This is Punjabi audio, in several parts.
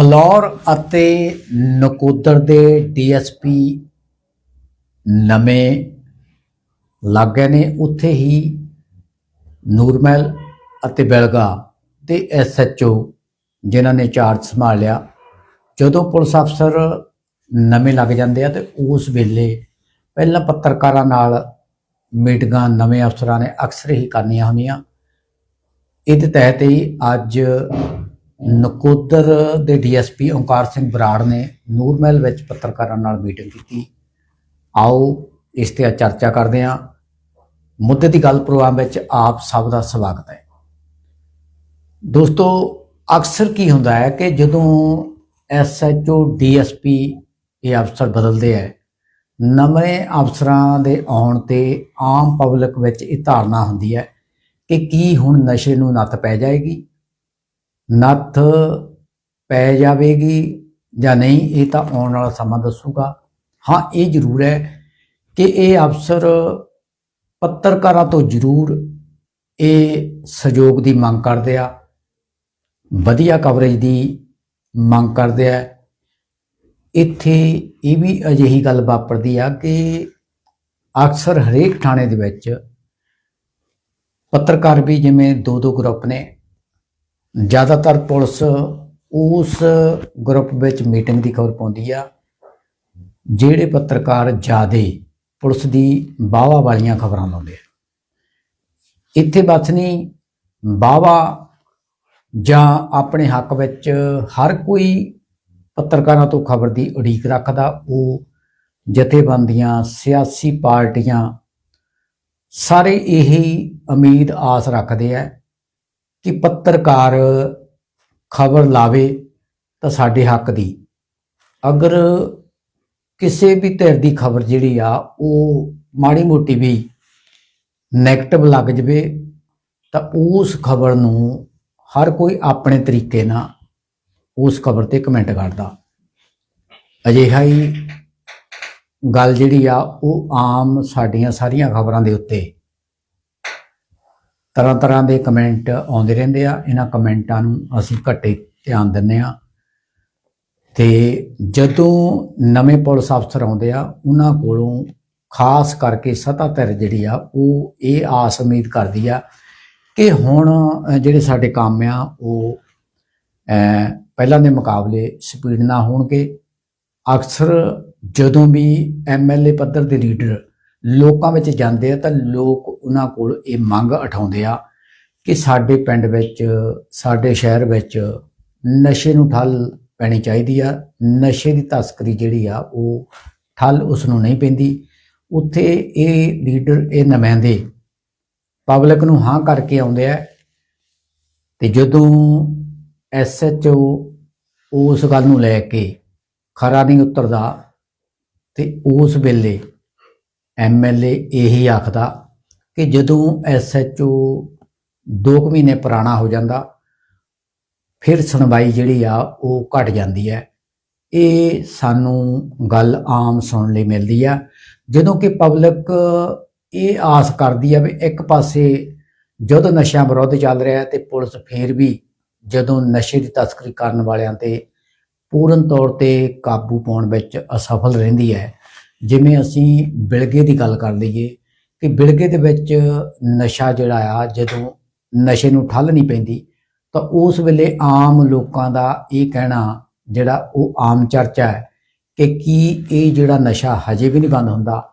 ਫਲੌਰ ਅਤੇ ਨਕੋਦਰ ਦੇ ਡੀਐਸਪੀ ਨਵੇਂ ਲੱਗ ਗਏ ਨੇ। ਉੱਥੇ ਹੀ ਨੂਰਮਹਿਲ ਅਤੇ ਬਿਲਗਾ ਦੇ ਐਸਐਚਓ ਜਿਨ੍ਹਾਂ ਨੇ ਚਾਰਜ ਸੰਭਾਲ ਲਿਆ, ਜਦੋਂ ਪੁਲਿਸ ਅਫਸਰ ਨਵੇਂ ਲੱਗ ਜਾਂਦੇ ਆ ਤੇ ਉਸ ਵੇਲੇ ਪਹਿਲਾਂ ਪੱਤਰਕਾਰਾਂ ਨਾਲ ਮੀਟਿੰਗਾਂ ਨਵੇਂ ਅਫਸਰਾਂ ਨੇ ਅਕਸਰ ਹੀ ਕਰਨੀਆਂ ਹੁੰਦੀਆਂ। ਇਹਦੇ ਤਹਿਤ ਹੀ ਅੱਜ ਨਕੋਦਰ ਦੇ ਡੀਐਸਪੀ ਓਂਕਾਰ ਸਿੰਘ ਬਰਾੜ ਨੇ ਨੂਰਮਹਿਲ ਵਿੱਚ ਪੱਤਰਕਾਰਾਂ ਨਾਲ ਮੀਟਿੰਗ ਕੀਤੀ। ਆਓ ਇਸ ਤੇ ਅੱਜ ਚਰਚਾ ਕਰਦੇ ਹਾਂ। ਮੁੱਦੇ ਦੀ ਗੱਲ ਪ੍ਰੋਗਰਾਮ ਵਿੱਚ ਆਪ ਸਭ ਦਾ ਸਵਾਗਤ ਹੈ। ਦੋਸਤੋ, ਅਕਸਰ ਕੀ ਹੁੰਦਾ ਹੈ ਕਿ ਜਦੋਂ ਐਸਐਚਓ ਡੀਐਸਪੀ ਇਹ ਅਫਸਰ ਬਦਲਦੇ ਹੈ, ਨਵੇਂ ਅਫਸਰਾਂ ਦੇ ਆਉਣ ਤੇ ਆਮ ਪਬਲਿਕ ਵਿੱਚ ਇਹ ਧਾਰਨਾ ਹੁੰਦੀ ਹੈ ਕਿ ਕੀ ਹੁਣ ਨਸ਼ੇ ਨੂੰ ਨੱਤ ਪੈ ਜਾਏਗੀ? ਨੱਥ ਪੈ ਜਾਵੇਗੀ ਜਾਂ ਨਹੀਂ, ਇਹ ਤਾਂ ਆਉਣ ਵਾਲਾ ਸਮਾਂ ਦੱਸੂਗਾ। ਹਾਂ, ਇਹ ਜ਼ਰੂਰ ਹੈ ਕਿ ਇਹ ਅਫਸਰ ਪੱਤਰਕਾਰਾਂ ਤੋਂ ਜ਼ਰੂਰ ਇਹ ਸਹਿਯੋਗ ਦੀ ਮੰਗ ਕਰਦੇ ਆ। ਵਧੀਆ ਕਵਰੇਜ ਦੀ ਮੰਗ ਕਰਦੇ ਆ। ਇੱਥੇ ਇਹ ਵੀ ਅਜਿਹੀ ਗੱਲ ਵਾਪਰਦੀ ਆ ਕਿ ਅਕਸਰ ਹਰੇਕ ਥਾਣੇ ਦੇ ਵਿੱਚ ਪੱਤਰਕਾਰ ਵੀ ਜਿਵੇਂ ਦੋ ਦੋ ਗਰੁੱਪ ਨੇ ਜ਼ਿਆਦਾਤਰ ਪੁਲਿਸ ਉਸ ਗਰੁੱਪ ਵਿੱਚ ਮੀਟਿੰਗ ਦੀ ਖਬਰ ਪਾਉਂਦੀ ਆ, ਜਿਹੜੇ ਪੱਤਰਕਾਰ ਜ਼ਿਆਦੇ ਪੁਲਿਸ ਦੀ ਬਾਵਾ ਵਾਲੀਆਂ ਖਬਰਾਂ ਲਾਉਂਦੇ ਆ। ਇੱਥੇ ਬਸ ਨਹੀਂ ਬਾਵਾ ਜਾਂ ਆਪਣੇ ਹੱਕ ਵਿੱਚ ਹਰ ਕੋਈ ਪੱਤਰਕਾਰਾਂ ਤੋਂ ਖਬਰ ਦੀ ਉਡੀਕ ਰੱਖਦਾ, ਉਹ ਜਥੇਬੰਦੀਆਂ, ਸਿਆਸੀ ਪਾਰਟੀਆਂ ਸਾਰੇ ਇਹੀ ਉਮੀਦ ਆਸ ਰੱਖਦੇ ਆ ਕਿ ਪੱਤਰਕਾਰ ਖਬਰ ਲਾਵੇ ਤਾਂ ਸਾਡੇ ਹੱਕ ਦੀ। ਅਗਰ ਕਿਸੇ ਵੀ ਧਿਰ ਦੀ ਖਬਰ ਜਿਹੜੀ ਆ, ਉਹ ਮਾੜੀ ਮੋਟੀ ਵੀ 네ਗੇਟਿਵ ਲੱਗ ਜਵੇ, ਤਾਂ ਉਸ ਖਬਰ ਨੂੰ ਹਰ ਕੋਈ ਆਪਣੇ ਤਰੀਕੇ ਨਾਲ ਉਸ ਖਬਰ ਤੇ ਕਮੈਂਟ ਕਰਦਾ। ਅਜਿਹਾ ਹੀ ਗੱਲ ਜਿਹੜੀ ਆ, ਉਹ ਆਮ ਸਾਡੀਆਂ ਸਾਰੀਆਂ ਖਬਰਾਂ ਦੇ ਉੱਤੇ ਤਰ੍ਹਾਂ ਤਰ੍ਹਾਂ ਦੇ ਕਮੈਂਟ ਆਉਂਦੇ ਰਹਿੰਦੇ ਆ। ਇਹਨਾਂ ਕਮੈਂਟਾਂ ਨੂੰ ਅਸੀਂ ਘੱਟੇ ਧਿਆਨ ਦਿੰਦੇ ਆ ਤੇ ਜਦੋਂ ਨਵੇਂ ਪੁਲਿਸ ਅਫਸਰ ਆਉਂਦੇ ਆ, ਉਹਨਾਂ ਕੋਲੋਂ ਖਾਸ ਕਰਕੇ ਸਤਾ ਧਿਰ ਜਿਹੜੀ ਆ, ਉਹ ਇਹ ਆਸ ਉਮੀਦ ਕਰਦੀ ਆ ਕਿ ਹੁਣ ਜਿਹੜੇ ਸਾਡੇ ਕੰਮ ਆ, ਉਹ ਪਹਿਲਾਂ ਦੇ ਮੁਕਾਬਲੇ ਸਪੀਡ ਨਾਲ ਹੋਣਗੇ। ਅਕਸਰ ਜਦੋਂ ਵੀ ਐਮਐਲਏ ਪੱਧਰ ਦੇ ਲੀਡਰ ਲੋਕਾਂ ਵਿੱਚ ਜਾਂਦੇ ਆ ਤਾਂ ਲੋਕ ਉਹਨਾਂ ਕੋਲ ਇਹ ਮੰਗ ਉਠਾਉਂਦੇ ਆ ਕਿ ਸਾਡੇ ਪਿੰਡ ਵਿੱਚ, ਸਾਡੇ ਸ਼ਹਿਰ ਵਿੱਚ ਨਸ਼ੇ ਨੂੰ ਠੱਲ ਪੈਣੀ ਚਾਹੀਦੀ ਆ। ਨਸ਼ੇ ਦੀ ਤਸਕਰੀ ਜਿਹੜੀ ਆ, ਉਹ ਠੱਲ ਉਸ ਨੂੰ ਨਹੀਂ ਪੈਂਦੀ। ਉੱਥੇ ਇਹ ਲੀਡਰ ਇਹ ਨੁਮਾਇੰਦੇ ਪਬਲਿਕ ਨੂੰ ਹਾਂ ਕਰਕੇ ਆਉਂਦੇ ਆ ਤੇ ਜਦੋਂ ਐਸਐਚਓ ਉਸ ਗੱਲ ਨੂੰ ਲੈ ਕੇ ਖਰਾ ਨਹੀਂ ਉਤਰਦਾ ਤੇ ਉਸ ਵੇਲੇ ਐਮਐਲਏ ਇਹੀ ਆਖਦਾ ਕਿ ਜਦੋਂ ਐਸਐਚਓ 2 ਮਹੀਨੇ ਪੁਰਾਣਾ ਹੋ ਜਾਂਦਾ, ਫਿਰ ਸੁਣਵਾਈ ਜਿਹੜੀ ਆ ਉਹ ਘਟ ਜਾਂਦੀ ਹੈ। ਇਹ ਸਾਨੂੰ ਗੱਲ ਆਮ ਸੁਣਨ ਲਈ ਮਿਲਦੀ ਆ। ਜਦੋਂ ਕਿ ਪਬਲਿਕ ਇਹ ਆਸ ਕਰਦੀ ਆ ਵੀ ਇੱਕ ਪਾਸੇ ਜਦੋਂ ਨਸ਼ਾ ਵਿਰੋਧ ਚੱਲ ਰਿਹਾ ਹੈ ਤੇ ਪੁਲਿਸ ਫੇਰ ਵੀ ਜਦੋਂ ਨਸ਼ੇ ਦੀ ਤਸਕਰੀ ਕਰਨ ਵਾਲਿਆਂ ਤੇ ਪੂਰਨ ਤੌਰ ਤੇ ਕਾਬੂ ਪਾਉਣ ਵਿੱਚ ਅਸਫਲ ਰਹਿੰਦੀ ਹੈ ਜਿਵੇਂ ਅਸੀਂ ਬਿਲਗੇ ਦੀ ਗੱਲ ਕਰ ਲਈਏ ਕਿ ਬਿਲਗੇ ਦੇ ਵਿੱਚ ਨਸ਼ਾ ਜਿਹੜਾ ਆ, ਜਦੋਂ ਨਸ਼ੇ ਨੂੰ ਠੱਲ ਨਹੀਂ ਪੈਂਦੀ, ਤਾਂ ਉਸ ਵੇਲੇ ਆਮ ਲੋਕਾਂ ਦਾ ਇਹ ਕਹਿਣਾ ਜਿਹੜਾ ਉਹ ਆਮ ਚਰਚਾ ਹੈ ਕਿ ਕੀ ਇਹ ਜਿਹੜਾ ਨਸ਼ਾ ਹਜੇ ਵੀ ਨਹੀਂ ਬੰਦ ਹੁੰਦਾ?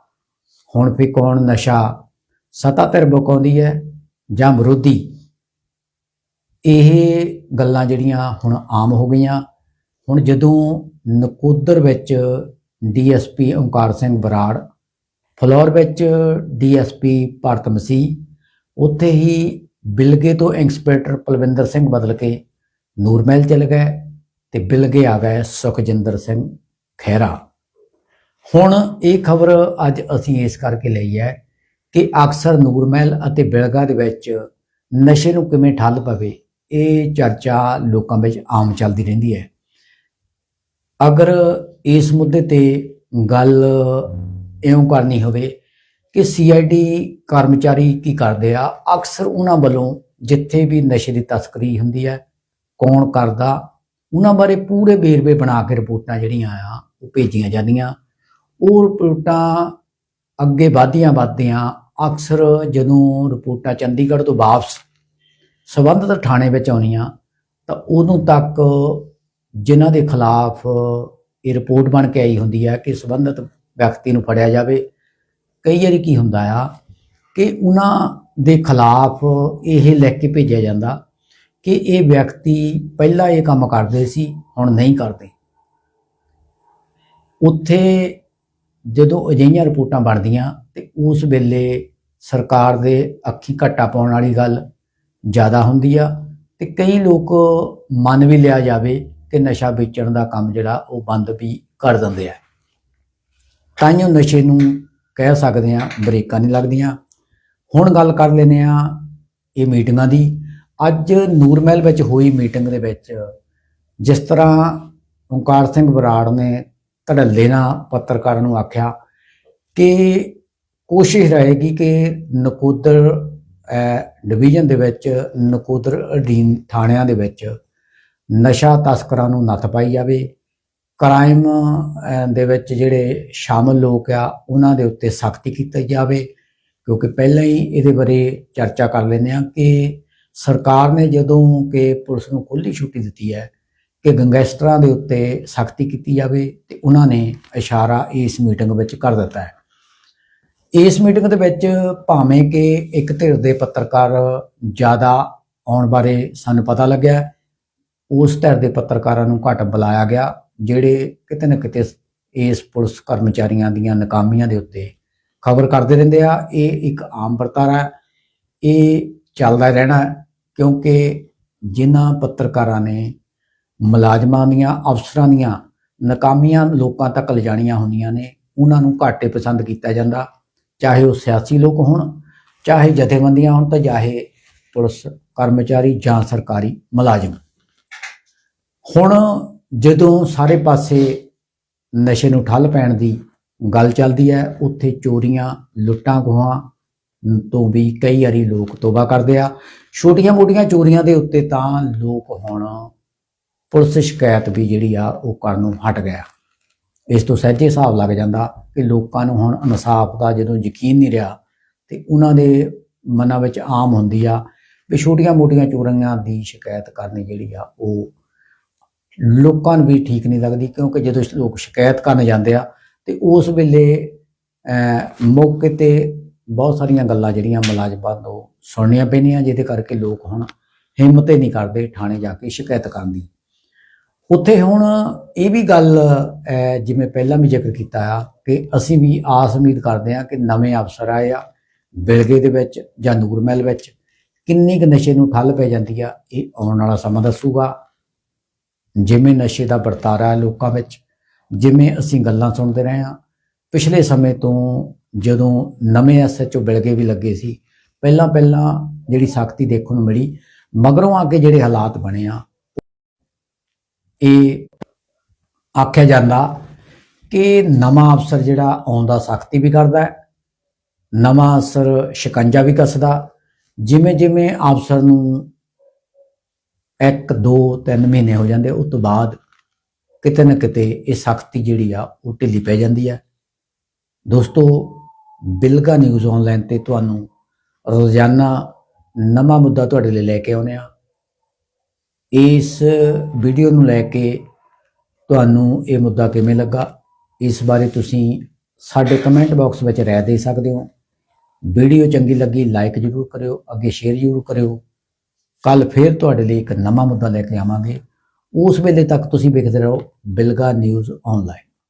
ਹੁਣ ਫੇ ਕੌਣ ਨਸ਼ਾ ਸਤਾ ਧਿਰ ਬਕਾਉਂਦੀ ਹੈ ਜਾਂ ਵਿਰੋਧੀ? ਇਹ ਗੱਲਾਂ ਜਿਹੜੀਆਂ ਹੁਣ ਆਮ ਹੋ ਗਈਆਂ। ਹੁਣ ਜਦੋਂ ਨਕੋਦਰ ਵਿੱਚ ਡੀਐਸਪੀ ਓਂਕਾਰ ਸਿੰਘ ਬਰਾੜ, ਫਲੋਰ ਵਿੱਚ ਡੀਐਸਪੀ ਭਾਰਤ ਮਸੀਹ, ਉੱਥੇ ਹੀ ਬਿਲਗੇ ਤੋਂ ਇੰਸਪੈਕਟਰ ਪਲਵਿੰਦਰ ਸਿੰਘ ਬਦਲ ਕੇ ਨੂਰਮਹਿਲ ਚਲੇ ਗਏ ਤੇ ਬਿਲਗੇ ਆ ਗਏ ਸੁਖਜਿੰਦਰ ਸਿੰਘ ਖਹਿਰਾ। ਹੁਣ ਇਹ ਖਬਰ ਅੱਜ ਅਸੀਂ ਇਸ ਕਰਕੇ ਲਈ ਹੈ ਕਿ ਅਕਸਰ ਨੂਰਮਹਿਲ ਅਤੇ ਬਿਲਗਾ ਦੇ ਵਿੱਚ ਨਸ਼ੇ ਨੂੰ ਕਿਵੇਂ ਠੱਲ ਪਵੇ, ਇਹ ਚਰਚਾ ਲੋਕਾਂ ਵਿੱਚ ਆਮ ਚੱਲਦੀ ਰਹਿੰਦੀ ਹੈ। ਅਗਰ ਇਸ ਮੁੱਦੇ ਤੇ ਗੱਲ ਇਉਂ ਕਰਨੀ ਹੋਵੇ ਕਿ ਸੀਆਈਡੀ ਕਰਮਚਾਰੀ ਕੀ ਕਰਦੇ ਆ? ਅਕਸਰ ਉਹਨਾਂ ਵੱਲੋਂ ਜਿੱਥੇ ਵੀ ਨਸ਼ੇ ਦੀ ਤਸਕਰੀ ਹੁੰਦੀ ਹੈ, ਕੌਣ ਕਰਦਾ? ਉਹਨਾਂ ਬਾਰੇ ਪੂਰੇ ਵੇਰਵੇ ਬਣਾ ਕੇ ਰਿਪੋਰਟਾਂ ਜਿਹੜੀਆਂ ਆ, ਉਹ ਭੇਜੀਆਂ ਜਾਂਦੀਆਂ। ਉਹ ਰਿਪੋਰਟਾਂ ਅੱਗੇ ਵਧਦੀਆਂ ਵਧਦੀਆਂ ਅਕਸਰ ਜਦੋਂ ਰਿਪੋਰਟਾਂ ਚੰਡੀਗੜ੍ਹ ਤੋਂ ਵਾਪਸ ਸਬੰਧਤ ਥਾਣੇ ਵਿੱਚ ਆਉਣੀਆਂ ਤਾਂ ਉਦੋਂ ਤੱਕ ਜਿਨ੍ਹਾਂ ਦੇ ਖਿਲਾਫ ਇਹ ਰਿਪੋਰਟ ਬਣ ਕੇ ਆਈ ਹੁੰਦੀ ਹੈ ਕਿ ਸਬੰਧਤ ਵਿਅਕਤੀ ਨੂੰ ਫੜਿਆ ਜਾਵੇ। ਕਈ ਵਾਰੀ ਕੀ ਹੁੰਦਾ ਆ ਕਿ ਉਹਨਾਂ ਦੇ ਖਿਲਾਫ ਇਹ ਲਿਖ ਕੇ ਭੇਜਿਆ ਜਾਂਦਾ ਕਿ ਇਹ ਵਿਅਕਤੀ ਪਹਿਲਾਂ ਇਹ ਕੰਮ ਕਰਦੇ ਸੀ, ਹੁਣ ਨਹੀਂ ਕਰਦੇ। ਉੱਥੇ ਜਦੋਂ ਅਜਿਹੀਆਂ ਰਿਪੋਰਟਾਂ ਬਣਦੀਆਂ ਤੇ ਉਸ ਵੇਲੇ ਸਰਕਾਰ ਦੇ ਅੱਖੀ ਘੱਟਾ ਪਾਉਣ ਵਾਲੀ ਗੱਲ ਜ਼ਿਆਦਾ ਹੁੰਦੀ ਆ ਤੇ ਕਈ ਲੋਕ ਮੰਨ ਵੀ ਲਿਆ ਜਾਵੇ ਕਿ ਨਸ਼ਾ ਵੇਚਣ ਦਾ ਕੰਮ ਜਿਹੜਾ ਉਹ ਬੰਦ ਵੀ ਕਰ ਦਿੰਦੇ ਆ। ਤਾਈਓ ਨਸ਼ੇ ਨੂੰ ਕਹਿ ਸਕਦੇ ਆ ਬ੍ਰੇਕਾਂ ਨਹੀਂ ਲੱਗਦੀਆਂ। ਹੁਣ ਗੱਲ ਕਰ ਲੈਨੇ ਆ ਇਹ ਮੀਟਿੰਗਾਂ ਦੀ। ਅੱਜ ਨੂਰਮਹਿਲ ਵਿੱਚ ਹੋਈ ਮੀਟਿੰਗ ਦੇ ਵਿੱਚ ਜਿਸ ਤਰ੍ਹਾਂ ਓਂਕਾਰ ਸਿੰਘ ਬਰਾੜ ਨੇ ਧੜੱਲੇ ਨਾਲ ਪੱਤਰਕਾਰਾਂ ਨੂੰ ਆਖਿਆ ਕਿ ਕੋਸ਼ਿਸ਼ ਰਹੇਗੀ ਕਿ ਨਕੋਦਰ ਡਿਵੀਜ਼ਨ ਦੇ ਵਿੱਚ, ਨਕੋਦਰ ਅਧੀਨ ਥਾਣਿਆਂ ਦੇ ਵਿੱਚ ਨਸ਼ਾ ਤਸਕਰਾਂ ਨੂੰ ਨੱਥ ਪਾਈ ਜਾਵੇ। ਕ੍ਰਾਈਮ ਦੇ ਵਿੱਚ ਜਿਹੜੇ ਸ਼ਾਮਲ ਲੋਕ ਆ, ਉਹਨਾਂ ਦੇ ਉੱਤੇ ਸਖਤੀ ਕੀਤੀ ਜਾਵੇ। ਕਿਉਂਕਿ ਪਹਿਲਾਂ ਹੀ ਇਹਦੇ ਬਾਰੇ ਚਰਚਾ ਕਰ ਲੈਂਦੇ ਆ ਕਿ ਸਰਕਾਰ ਨੇ ਜਦੋਂ ਕਿ ਪੁਲਿਸ ਨੂੰ ਖੁੱਲੀ ਛੁੱਟੀ ਦਿੱਤੀ ਹੈ ਕਿ ਗੈਂਗਸਟਰਾਂ ਦੇ ਉੱਤੇ ਸਖਤੀ ਕੀਤੀ ਜਾਵੇ ਤੇ ਉਹਨਾਂ ਨੇ ਇਸ਼ਾਰਾ ਇਸ ਮੀਟਿੰਗ ਵਿੱਚ ਕਰ ਦਿੱਤਾ ਹੈ। ਇਸ ਮੀਟਿੰਗ ਦੇ ਵਿੱਚ ਭਾਵੇਂ ਕਿ ਇੱਕ ਧਿਰ ਦੇ ਪੱਤਰਕਾਰ ਜ਼ਿਆਦਾ ਆਉਣ ਬਾਰੇ ਸਾਨੂੰ ਪਤਾ ਲੱਗਿਆ ਉਸ ਧਿਰ ਦੇ ਪੱਤਰਕਾਰਾਂ ਨੂੰ ਘੱਟ ਬੁਲਾਇਆ ਗਿਆ, ਜਿਹੜੇ ਕਿਤੇ ਨਾ ਕਿਤੇ ਇਸ ਪੁਲਿਸ ਕਰਮਚਾਰੀਆਂ ਦੀਆਂ ਨਾਕਾਮੀਆਂ ਦੇ ਉੱਤੇ ਖਬਰ ਕਰਦੇ ਰਹਿੰਦੇ ਆ। ਇਹ ਇੱਕ ਆਮ ਵਰਤਾਰਾ ਹੈ। ਇਹ ਚੱਲਦਾ ਰਹਿਣਾ ਕਿਉਂਕਿ ਜਿਨ੍ਹਾਂ ਪੱਤਰਕਾਰਾਂ ਨੇ ਮੁਲਾਜ਼ਮਾਂ ਦੀਆਂ, ਅਫਸਰਾਂ ਦੀਆਂ ਨਾਕਾਮੀਆਂ ਲੋਕਾਂ ਤੱਕ ਲਿਜਾਣੀਆਂ ਹੁੰਦੀਆਂ ਨੇ, ਉਹਨਾਂ ਨੂੰ ਘਾਟੇ ਪਸੰਦ ਕੀਤਾ ਜਾਂਦਾ। ਚਾਹੇ ਉਹ ਸਿਆਸੀ ਲੋਕ ਹੋਣ, ਚਾਹੇ ਜਥੇਬੰਦੀਆਂ ਹੋਣ ਤਾਂ ਚਾਹੇ ਪੁਲਿਸ ਕਰਮਚਾਰੀ ਜਾਂ ਸਰਕਾਰੀ ਮੁਲਾਜ਼ਮ। ਹੁਣ ਜਦੋਂ ਸਾਰੇ ਪਾਸੇ ਨਸ਼ੇ ਨੂੰ ਠੱਲ ਪੈਣ ਦੀ ਗੱਲ ਚੱਲਦੀ ਹੈ, ਉੱਥੇ ਚੋਰੀਆਂ, ਲੁੱਟਾਂ ਖੋਹਾਂ ਤੋਂ ਵੀ ਕਈ ਵਾਰੀ ਲੋਕ ਤੋਬਾ ਕਰਦੇ ਆ। ਛੋਟੀਆਂ-ਮੋਟੀਆਂ ਚੋਰੀਆਂ ਦੇ ਉੱਤੇ ਤਾਂ ਲੋਕ ਹੁਣ ਪੁਲਿਸ ਸ਼ਿਕਾਇਤ ਵੀ ਜਿਹੜੀ ਆ, ਉਹ ਕਰਨ ਨੂੰ ਹਟ ਗਿਆ ਇਸ ਤੋਂ ਸਹਿਜੇ ਹਿਸਾਬ ਲੱਗ ਜਾਂਦਾ ਕਿ ਲੋਕਾਂ ਨੂੰ ਹੁਣ ਇਨਸਾਫ ਦਾ ਜਦੋਂ ਯਕੀਨ ਨਹੀਂ ਰਿਹਾ ਤੇ ਉਹਨਾਂ ਦੇ ਮਨਾਂ ਵਿੱਚ ਆਮ ਹੁੰਦੀ ਆ ਵੀ ਛੋਟੀਆਂ-ਮੋਟੀਆਂ ਚੋਰੀਆਂ ਦੀ ਸ਼ਿਕਾਇਤ ਕਰਨੀ ਜਿਹੜੀ ਆ, ਉਹ ਲੋਕਾਂ ਨੂੰ ਵੀ ਠੀਕ ਨਹੀਂ ਲੱਗਦੀ ਕਿਉਂਕਿ ਜਦੋਂ ਲੋਕ ਸ਼ਿਕਾਇਤ ਕਰਨ ਜਾਂਦੇ ਆ ਤੇ ਉਸ ਵੇਲੇ ਮੌਕੇ ਤੇ ਬਹੁਤ ਸਾਰੀਆਂ ਗੱਲਾਂ ਜਿਹੜੀਆਂ ਮੁਲਾਜ਼ਮਾਂ ਤੋਂ ਸੁਣਨੀਆਂ ਪੈਂਦੀਆਂ ਜਿਹਦੇ ਕਰਕੇ ਲੋਕ ਹੁਣ ਹਿੰਮਤ ਹੀ ਨਹੀਂ ਕਰਦੇ ਥਾਣੇ ਜਾ ਕੇ ਸ਼ਿਕਾਇਤ ਕਰਨ ਦੀ। ਉੱਥੇ ਹੁਣ ਇਹ ਵੀ ਗੱਲ ਜਿਵੇਂ ਪਹਿਲਾਂ ਵੀ ਜ਼ਿਕਰ ਕੀਤਾ ਆ ਕਿ ਅਸੀਂ ਵੀ ਆਸ ਉਮੀਦ ਕਰਦੇ ਆ ਕਿ ਨਵੇਂ ਅਫਸਰ ਆਏ ਆ, ਬਿਲਗੇ ਦੇ ਵਿੱਚ ਜਾਂ ਨੂਰਮਹਿਲ ਵਿੱਚ, ਕਿੰਨੀ ਕੁ ਨਸ਼ੇ ਨੂੰ ਠੱਲ ਪੈ ਜਾਂਦੀ ਆ, ਇਹ ਆਉਣ ਵਾਲਾ ਸਮਾਂ ਦੱਸੂਗਾ। ਜਿਵੇਂ ਨਸ਼ੇ ਦਾ ਵਰਤਾਰਾ ਹੈ ਲੋਕਾਂ ਵਿੱਚ, ਜਿਵੇਂ ਅਸੀਂ ਗੱਲਾਂ ਸੁਣਦੇ ਰਹੇ ਹਾਂ, ਪਿਛਲੇ ਸਮੇਂ ਤੋਂ ਜਦੋਂ ਨਵੇਂ ਐਸਐਚਓ ਬਿਲਗੇ ਵੀ ਲੱਗੇ ਸੀ, ਪਹਿਲਾਂ ਪਹਿਲਾਂ ਜਿਹੜੀ ਸਖਤੀ ਦੇਖਣ ਨੂੰ ਮਿਲੀ, ਮਗਰੋਂ ਆ ਕੇ ਜਿਹੜੇ ਹਾਲਾਤ ਬਣੇ ਆ, ਇਹ ਆਖਿਆ ਜਾਂਦਾ ਕਿ ਨਵਾਂ ਅਫਸਰ ਜਿਹੜਾ ਆਉਂਦਾ ਸਖਤੀ ਵੀ ਕਰਦਾ ਹੈ, ਨਵਾਂ ਅਫਸਰ ਸ਼ਿਕੰਜਾ ਵੀ ਕੱਸਦਾ ਜਿਵੇਂ ਜਿਵੇਂ ਅਫਸਰ ਨੂੰ ਇੱਕ, ਦੋ, ਤਿੰਨ ਮਹੀਨੇ ਹੋ ਜਾਂਦੇ, ਉਸ ਤੋਂ ਬਾਅਦ ਕਿਤੇ ਨਾ ਕਿਤੇ ਇਹ ਸਖਤੀ ਜਿਹੜੀ ਆ, ਉਹ ਢਿੱਲੀ ਪੈ ਜਾਂਦੀ ਹੈ ਦੋਸਤੋ, ਬਿਲਗਾ ਨਿਊਜ਼ ਆਨਲਾਈਨ ਤੇ ਤੁਹਾਨੂੰ ਰੋਜ਼ਾਨਾ ਨਵਾਂ ਮੁੱਦਾ ਤੁਹਾਡੇ ਲਈ ਲੈ ਕੇ ਆਉਂਦੇ ਆ। ਇਸ ਵੀਡੀਓ ਨੂੰ ਲੈ ਕੇ ਤੁਹਾਨੂੰ ਇਹ ਮੁੱਦਾ ਕਿਵੇਂ ਲੱਗਾ, ਇਸ ਬਾਰੇ ਤੁਸੀਂ ਸਾਡੇ ਕਮੈਂਟ ਬਾਕਸ ਵਿੱਚ ਰਾਏ ਦੇ ਸਕਦੇ ਹੋ। ਵੀਡੀਓ ਚੰਗੀ ਲੱਗੀ ਲਾਈਕ ਜ਼ਰੂਰ ਕਰਿਓ, ਅੱਗੇ ਸ਼ੇਅਰ ਜ਼ਰੂਰ ਕਰਿਓ। ਕੱਲ ਫੇਰ ਤੁਹਾਡੇ ਲਈ ਇੱਕ ਨਵਾਂ ਮੁੱਦਾ ਲੈ ਕੇ ਆਵਾਂਗੇ। ਉਸ ਵੇਲੇ ਤੱਕ ਤੁਸੀਂ ਵੇਖਦੇ ਰਹੋ ਬਿਲਗਾ ਨਿਊਜ਼ ਆਨਲਾਈਨ